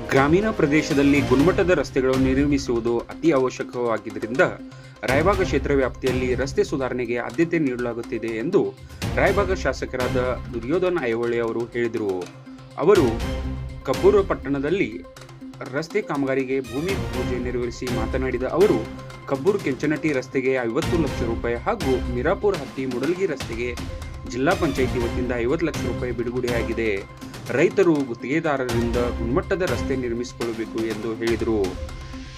ಗ್ರಾಮೀಣ ಪ್ರದೇಶದಲ್ಲಿ ಗುಣಮಟ್ಟದ ರಸ್ತೆಗಳು ನಿರ್ಮಿಸುವುದು ಅತಿ ಅವಶ್ಯಕವಾಗಿದ್ದರಿಂದ ರಾಯಬಾಗ ಕ್ಷೇತ್ರ ವ್ಯಾಪ್ತಿಯಲ್ಲಿ ರಸ್ತೆ ಸುಧಾರಣೆಗೆ ಆದ್ಯತೆ ನೀಡಲಾಗುತ್ತಿದೆ ಎಂದು ರಾಯಬಾಗ ಶಾಸಕರಾದ ದುರ್ಯೋಧನ ಐಹೊಳೆ ಅವರು ಹೇಳಿದರು. ಅವರು ಕಬ್ಬೂರು ಪಟ್ಟಣದಲ್ಲಿ ರಸ್ತೆ ಕಾಮಗಾರಿಗೆ ಭೂಮಿ ಪೂಜೆ ನೆರವೇರಿಸಿ ಮಾತನಾಡಿದ ಅವರು, ಕಬ್ಬೂರು ಕೆಂಚನಟಿ ರಸ್ತೆಗೆ ಐವತ್ತು ಲಕ್ಷ ರೂಪಾಯಿ ಹಾಗೂ ಮಿರಾಪುರ ಹತ್ತಿ ಮುಡಲ್ಗಿ ರಸ್ತೆಗೆ ಜಿಲ್ಲಾ ಪಂಚಾಯಿತಿ ವತಿಯಿಂದ ಐವತ್ತು ಲಕ್ಷ ರೂಪಾಯಿ ಬಿಡುಗಡೆಯಾಗಿದೆ. ರೈತರು ಗುತ್ತಿಗೆದಾರರಿಂದ ಗುಣಮಟ್ಟದ ರಸ್ತೆ ನಿರ್ಮಿಸಿಕೊಳ್ಳಬೇಕು ಎಂದು ಹೇಳಿದರು.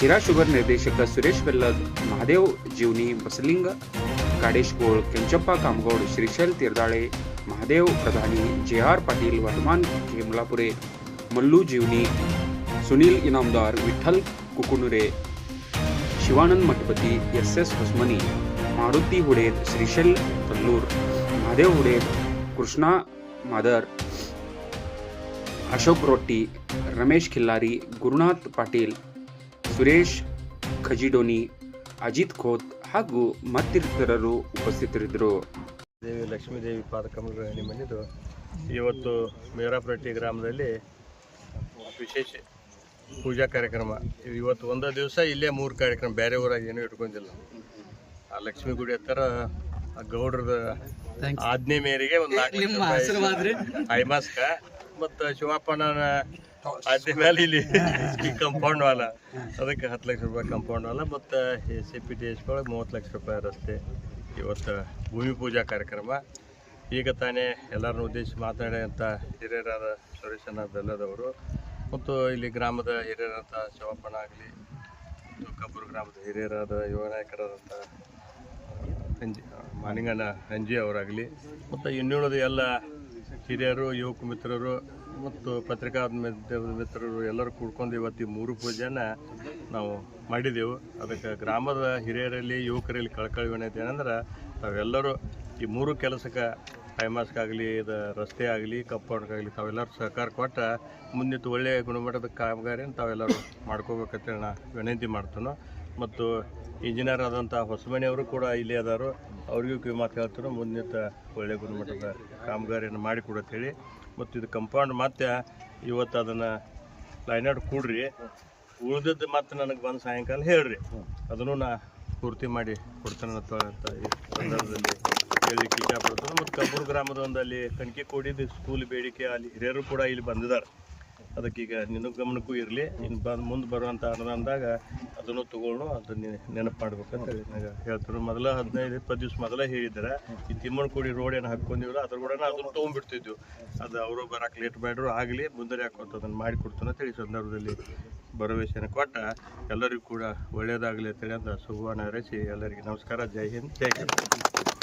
ಹಿರಾ ಶುಗರ್ ನಿರ್ದೇಶಕ ಸುರೇಶ್ ಬೆಲ್ಲದ್, Mahadev ಜೀವನಿ, Basalinga ಕಾಡೇಶ್ಗೋಳ್, Kenchappa ಕಾಮಗೌಡ್, Shrishail Tirdale Mahadev Pradhani J R Patil, Vardhaman Kemalapure Mallu Jeevani, Sunil Inamdar, Vithal Kukunure, Shivanand Mathapati S S Hosmani, Maruti Huded, Shrishail Tallur, Mahadev Huded, Krishna Madar Ashok Rotti Ramesh Khillari Gurunath Patil Suresh ಖಜಿಡೋನಿ Ajit Khot ಹಾಗೂ ಮತ್ತಿತರರು ಉಪಸ್ಥಿತರಿದ್ದರು. ದೇವಿ ಲಕ್ಷ್ಮೀದೇವಿ ಪಾದಕಮಲ ಮನೆದು ಇವತ್ತು ಮೇರಾಪರಟ್ಟಿ ಗ್ರಾಮದಲ್ಲಿ ವಿಶೇಷ ಪೂಜಾ ಕಾರ್ಯಕ್ರಮ. ಇವತ್ತು ಒಂದೇ ದಿವಸ ಇಲ್ಲೇ ಮೂರು ಕಾರ್ಯಕ್ರಮ ಬೇರೆ ಊರಾಗ ಏನೂ ಇಟ್ಕೊಂಡಿಲ್ಲ. ಆ ಲಕ್ಷ್ಮೀ ಗುಡಿ ಹತ್ತಿರ ಆ ಗೌಡ್ರದ ಆಜ್ಞೆ ಮೇರೆಗೆ ಒಂದು ಐಮಾಸ್ಕ ಮತ್ತು ಶಿವಪ್ಪನ ಆಜ್ಞೆ ಮೇಲೆ ಇಲ್ಲಿ ಈ ಕಂಪೌಂಡ್ ವಾಲ ಅದಕ್ಕೆ ಹತ್ತು ಲಕ್ಷ ರೂಪಾಯಿ ಕಂಪೌಂಡ್ ವಾಲ ಮತ್ತು ಸಿ ಪಿ ಟಿ ಎಸ್ ಒಳಗೆ ಮೂವತ್ತು ಲಕ್ಷ ರೂಪಾಯಿ ರಸ್ತೆ ಇವತ್ತು ಭೂಮಿ ಪೂಜಾ ಕಾರ್ಯಕ್ರಮ. ಈಗ ತಾನೇ ಎಲ್ಲರನ್ನು ಉದ್ದೇಶಿಸಿ ಮಾತನಾಡಿದಂಥ ಹಿರಿಯರಾದ ಸುರೇಶನ ಬೆಲ್ಲದವರು. ಮತ್ತು ಇಲ್ಲಿ ಗ್ರಾಮದ ಹಿರಿಯರಾದ ಶಿವಪ್ಪನ ಆಗಲಿ ಮತ್ತು ಕಬ್ಬೂರು ಗ್ರಾಮದ ಹಿರಿಯರಾದ ಯುವ ನಾಯಕರಾದಂಥ ಅಂಜಿ ಮಾನಿಂಗನ ಅಂಜಿ ಅವರಾಗಲಿ ಮತ್ತು ಇನ್ನುಳಿದ ಎಲ್ಲ ಹಿರಿಯರು, ಯುವಕ ಮಿತ್ರರು ಮತ್ತು ಪತ್ರಿಕಾ ಮಿತ್ರರು ಎಲ್ಲರೂ ಕೂಡ್ಕೊಂಡು ಇವತ್ತು ಈ ಮೂರು ಪೂಜೆನ ನಾವು ಮಾಡಿದೆವು. ಅದಕ್ಕೆ ಗ್ರಾಮದ ಹಿರಿಯರಲ್ಲಿ, ಯುವಕರಲ್ಲಿ ಕಳ್ಕಳಿ ವಿನಂತಿ ಏನಂದ್ರೆ, ತಾವೆಲ್ಲರೂ ಈ ಮೂರು ಕೆಲಸಕ್ಕೆ ಟೈಮಾಸ್ಗಾಗಲಿ ಇದು ರಸ್ತೆ ಆಗಲಿ ಕಂಪೌಂಡ್ಗಾಗಲಿ ತಾವೆಲ್ಲರೂ ಸಹಕಾರ ಕೊಟ್ಟ ಮುಂದಿತ್ತು ಒಳ್ಳೆಯ ಗುಣಮಟ್ಟದ ಕಾಮಗಾರಿಯನ್ನು ತಾವೆಲ್ಲರೂ ಮಾಡ್ಕೋಬೇಕಂತೇಳಿ ನಾ ವಿನಂತಿ ಮಾಡ್ತಾನೋ. ಮತ್ತು ಇಂಜಿನಿಯರ್ ಆದಂಥ ಹೊಸಮನೆಯವರು ಕೂಡ ಇಲ್ಲೇ ಅದಾರು. ಅವ್ರಿಗೂ ಕಿವಿ ಮಾತು ಹೇಳ್ತಾರೆ ಮುಂದಿನ ಒಳ್ಳೆಯ ಗುಣಮಟ್ಟದ ಕಾಮಗಾರಿಯನ್ನು ಮಾಡಿಕೊಡತ್ತೇಳಿ ಮತ್ತು ಇದು ಕಂಪೌಂಡ್ ಮತ್ತೆ ಇವತ್ತು ಅದನ್ನು ಲೈನಾಡ್ ಕೂಡ್ರಿ. ಉಳಿದದ್ದು ಮತ್ತೆ ನನಗೆ ಬಂದು ಸಾಯಂಕಾಲ ಹೇಳ್ರಿ. ಅದನ್ನು ನಾ ಪೂರ್ತಿ ಮಾಡಿ ಕೊಡ್ತೇನೆ ಅಂತ ಈ ಸಂದರ್ಭದಲ್ಲಿ ಹೇಳಲಿಕ್ಕೆ ಇಷ್ಟಪಡ್ತೇನೆ ಮತ್ತು ಕಬ್ಬೂರು ಗ್ರಾಮದ ಒಂದು ಅಲ್ಲಿ ಕಣ್ಕಿ ಕೂಡಿದ್ದು ಸ್ಕೂಲ್ ಬೇಡಿಕೆ ಅಲ್ಲಿ ಹಿರಿಯರು ಕೂಡ ಇಲ್ಲಿ ಬಂದಿದ್ದಾರೆ. ಅದಕ್ಕೆ ಈಗ ನಿನ್ನ ಗಮನಕ್ಕೂ ಇರಲಿ. ಇನ್ನು ಬಂದು ಮುಂದೆ ಬರುವಂಥ ಅನುದಾನದಾಗ ಅದನ್ನು ತಗೊಂಡು ಅದನ್ನು ನೆನಪು ಮಾಡ್ಬೇಕಂತ ನನಗೆ ಹೇಳ್ತಾರೆ ಮೊದಲ ಹದಿನೈದು, ಇಪ್ಪತ್ತು ದಿವ್ಸ ಮೊದಲೇ ಹೇಳಿದ್ದಾರೆ ಈ ತಿಮ್ಮನಕುಡಿ ರೋಡ್ ಏನು ಹಾಕ್ಕೊಂಡಿದ್ರು ಅದ್ರ ಕೂಡ ಅದನ್ನು ತೊಗೊಂಡ್ಬಿಡ್ತಿದ್ವು. ಅದು ಅವರು ಬರೋಕ್ಕೆ ಲೇಟ್ ಮಾಡ್ರು ಆಗಲಿ, ಮುಂದೆ ಹಾಕೋತ ಅದನ್ನು ಮಾಡಿಕೊಡ್ತಾನೆ ಅಂತೇಳಿ ಸಂದರ್ಭದಲ್ಲಿ ಭರವಸೆಯನ್ನು ಕೊಟ್ಟ. ಎಲ್ಲರಿಗೂ ಕೂಡ ಒಳ್ಳೆಯದಾಗಲಿ ಅಂತೇಳಿ ಅಂತ ಶುಭವನ್ನು ಹಾರೈಸಿ ಎಲ್ಲರಿಗೆ ನಮಸ್ಕಾರ. ಜೈ ಹಿಂದ್, ಜೈ ಕರ್ನಾಟಕ